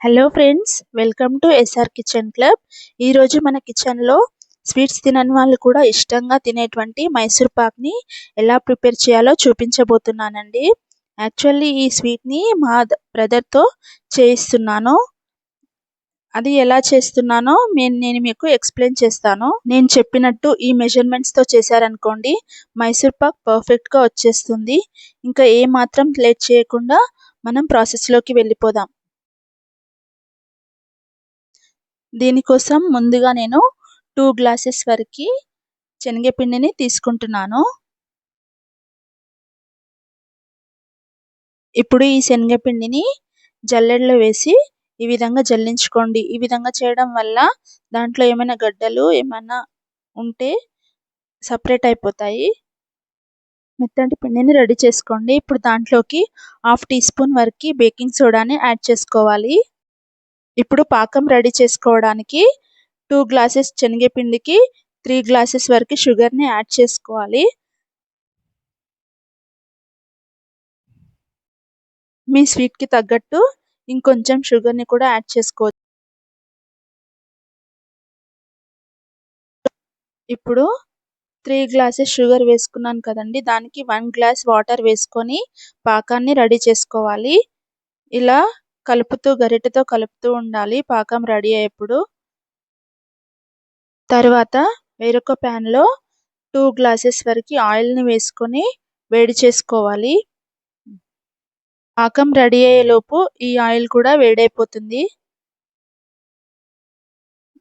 Hello friends welcome to SR kitchen club ఈరోజు మన కిచెన్లో స్వీట్స్ తినని వాళ్ళు కూడా ఇష్టంగా తినేటువంటి మైసూర్ పాక్ని ఎలా ప్రిపేర్ చేయాలో చూపించబోతున్నానండి. యాక్చువల్లీ ఈ స్వీట్ని మా బ్రదర్తో చేయిస్తున్నాను. అది ఎలా చేస్తున్నానో నేను నేను మీకు ఎక్స్ప్లెయిన్ చేస్తాను. నేను చెప్పినట్టు ఈ మెజర్మెంట్స్తో చేశారనుకోండి మైసూర్ పాక్ పర్ఫెక్ట్గా వచ్చేస్తుంది. ఇంకా ఏ మాత్రం లేట్ చేయకుండా మనం ప్రాసెస్లోకి వెళ్ళిపోదాం. దీనికోసం ముందుగా నేను టూ గ్లాసెస్ వరకు శనగపిండిని తీసుకుంటున్నాను. ఇప్పుడు ఈ శనగపిండిని జల్లెడలో వేసి ఈ విధంగా జల్లించుకోండి. ఈ విధంగా చేయడం వల్ల దాంట్లో ఏమైనా గడ్డలు ఏమైనా ఉంటే సపరేట్ అయిపోతాయి. మెత్తటి పిండిని రెడీ చేసుకోండి. ఇప్పుడు దాంట్లోకి హాఫ్ టీ స్పూన్ వరకు బేకింగ్ సోడాని యాడ్ చేసుకోవాలి. ఇప్పుడు పాకం రెడీ చేసుకోవడానికి టూ గ్లాసెస్ శనగపిండికి త్రీ గ్లాసెస్ వరకు షుగర్ని యాడ్ చేసుకోవాలి. మీ స్వీట్కి తగ్గట్టు ఇంకొంచెం షుగర్ని కూడా యాడ్ చేసుకోవచ్చు. ఇప్పుడు త్రీ గ్లాసెస్ షుగర్ వేసుకున్నాను కదండి దానికి వన్ గ్లాస్ వాటర్ వేసుకొని పాకాన్ని రెడీ చేసుకోవాలి. ఇలా కలుపుతూ గరిటెతో కలుపుతూ ఉండాలి. పాకం రెడీ అయ్యేప్పుడు. తర్వాత వేరొక ప్యాన్లో టూ గ్లాసెస్ వరకు ఆయిల్ని వేసుకొని వేడి చేసుకోవాలి. పాకం రెడీ అయ్యేలోపు ఈ ఆయిల్ కూడా వేడైపోతుంది.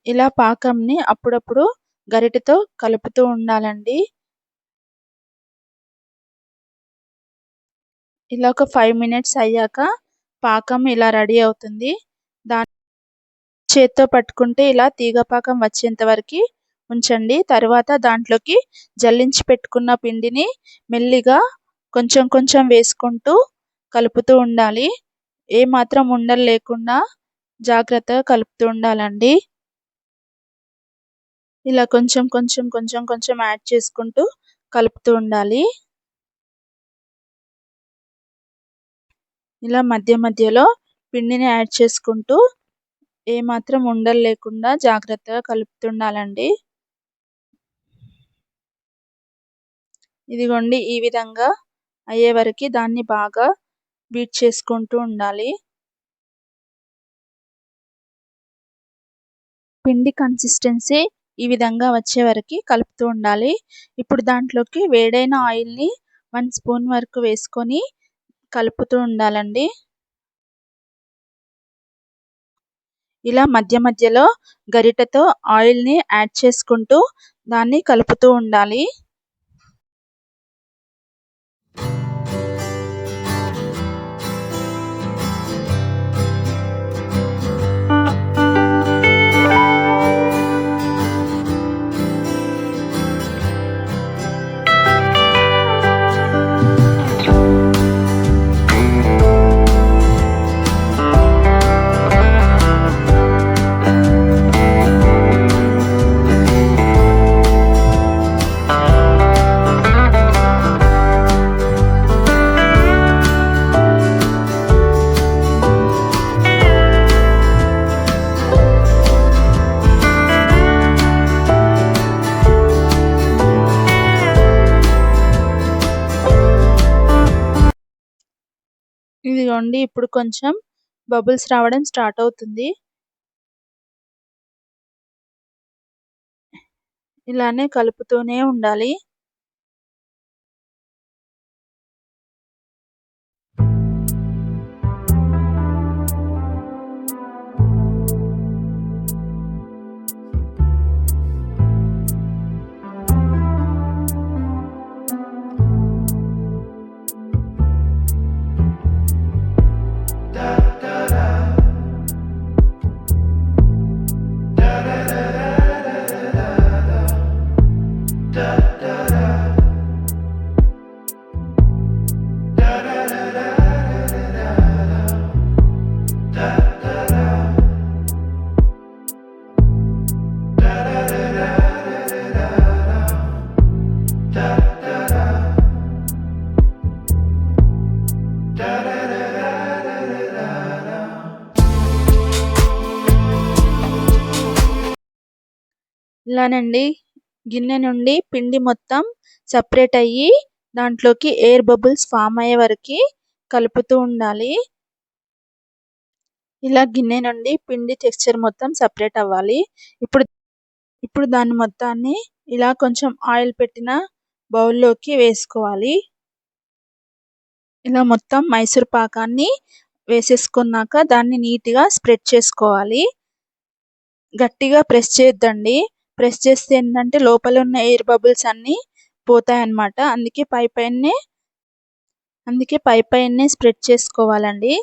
ఇలా పాకంని అప్పుడప్పుడు గరిటెతో కలుపుతూ ఉండాలండి. ఇలా ఒక ఫైవ్ మినిట్స్ అయ్యాక పాకం ఇలా రెడీ అవుతుంది. దాని చేత్తో పట్టుకుంటే ఇలా తీగ పాకం వచ్చేంత వరకు ఉంచండి. తర్వాత దాంట్లోకి జల్లించి పెట్టుకున్న పిండిని మెల్లిగా కొంచెం కొంచెం వేసుకుంటూ కలుపుతూ ఉండాలి. ఏ మాత్రం ఉండలు లేకుండా జాగ్రత్తగా కలుపుతూ ఉండాలండి. ఇలా కొంచెం కొంచెం కొంచెం కొంచెం యాడ్ చేసుకుంటూ కలుపుతూ ఉండాలి. ఇలా మధ్య మధ్యలో పిండిని యాడ్ చేసుకుంటూ ఏమాత్రం ఉండలు లేకుండా జాగ్రత్తగా కలుపుతుండాలండి. ఇదిగోండి ఈ విధంగా అయ్యే వరకు దాన్ని బాగా బీట్ చేసుకుంటూ ఉండాలి. పిండి కన్సిస్టెన్సీ ఈ విధంగా వచ్చే వరకు కలుపుతూ ఉండాలి. ఇప్పుడు దాంట్లోకి వేడైన ఆయిల్ని వన్ స్పూన్ వరకు వేసుకొని కలుపుతూ ఉండాలండి. ఇలా మధ్య మధ్యలో గరిటెతో ఆయిల్ని యాడ్ చేసుకుంటూ దాన్ని కలుపుతూ ఉండాలి. ఇదిగోండి ఇప్పుడు కొంచెం బబుల్స్ రావడం స్టార్ట్ అవుతుంది. ఇలానే కలుపుతూనే ఉండాలి. ఇలానండి. గిన్నె నుండి పిండి మొత్తం సపరేట్ అయ్యి దాంట్లోకి ఎయిర్ బబుల్స్ ఫామ్ అయ్యే వరకు కలుపుతూ ఉండాలి. ఇలా గిన్నె నుండి పిండి టెక్స్చర్ మొత్తం సపరేట్ అవ్వాలి. ఇప్పుడు ఇప్పుడు దాని మొత్తాన్ని ఇలా కొంచెం ఆయిల్ పెట్టిన బౌల్లోకి వేసుకోవాలి. ఇలా మొత్తం మైసూర్ పాకాన్ని వేసేసుకున్నాక దాన్ని నీట్గా స్ప్రెడ్ చేసుకోవాలి. గట్టిగా ప్రెస్ చేయొద్దండి. ప్రెస్ చేస్తే ఏంటంటే లోపల ఉన్న ఎయిర్ బబుల్స్ అన్నీ పోతాయి అన్నమాట అందుకే పై పైనే అందుకే పై పైనే స్ప్రెడ్ చేసుకోవాలండి.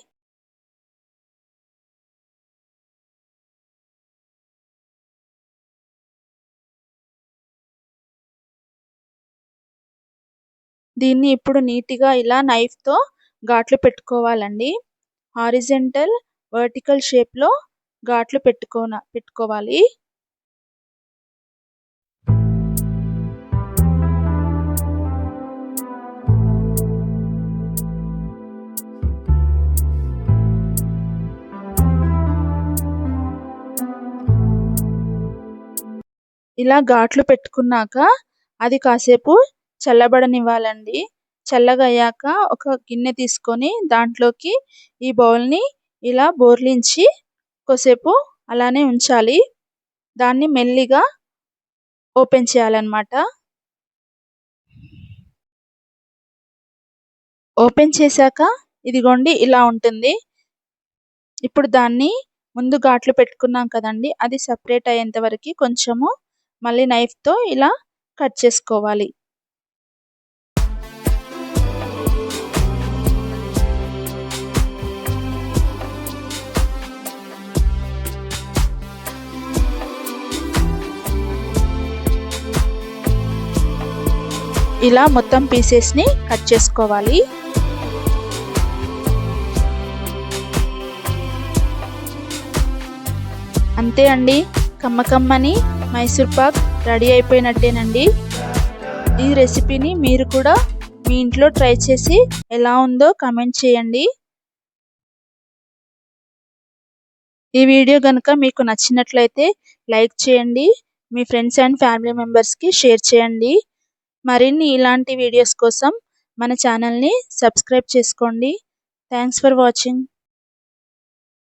దీన్ని ఇప్పుడు నీట్గా ఇలా నైఫ్తో ఘాట్లు పెట్టుకోవాలండి. హారిజెంటల్ వర్టికల్ షేప్లో ఘాట్లు పెట్టుకోన పెట్టుకోవాలి. ఇలా ఘాట్లు పెట్టుకున్నాక అది కాసేపు చల్లబడనివ్వాలండి. చల్లగయ్యాక ఒక గిన్నె తీసుకొని దాంట్లోకి ఈ బౌల్ని ఇలా బోర్లించి కొద్దిసేపు అలానే ఉంచాలి. దాన్ని మెల్లిగా ఓపెన్ చేయాలన్నమాట. ఓపెన్ చేశాక ఇదిగోండి ఇలా ఉంటుంది. ఇప్పుడు దాన్ని ముందు ఘాట్లు పెట్టుకున్నాం కదండి అది సపరేట్ అయ్యేంత వరకు కొంచెము మళ్ళీ నైఫ్తో ఇలా కట్ చేసుకోవాలి. ఇలా మొత్తం పీసెస్ని కట్ చేసుకోవాలి. అంతే అండి. కమ్మకమ్మని మైసూర్ పాక్ రెడీ అయిపోయినట్టేనండి. ఈ రెసిపీని మీరు కూడా మీ ఇంట్లో ట్రై చేసి ఎలా ఉందో కమెంట్ చేయండి. ఈ వీడియో కనుక మీకు నచ్చినట్లయితే లైక్ చేయండి మీ ఫ్రెండ్స్ అండ్ ఫ్యామిలీ మెంబర్స్కి షేర్ చేయండి. మరిన్ని ఇలాంటి వీడియోస్ కోసం మన ఛానల్ని సబ్స్క్రైబ్ చేసుకోండి. Thanks for watching.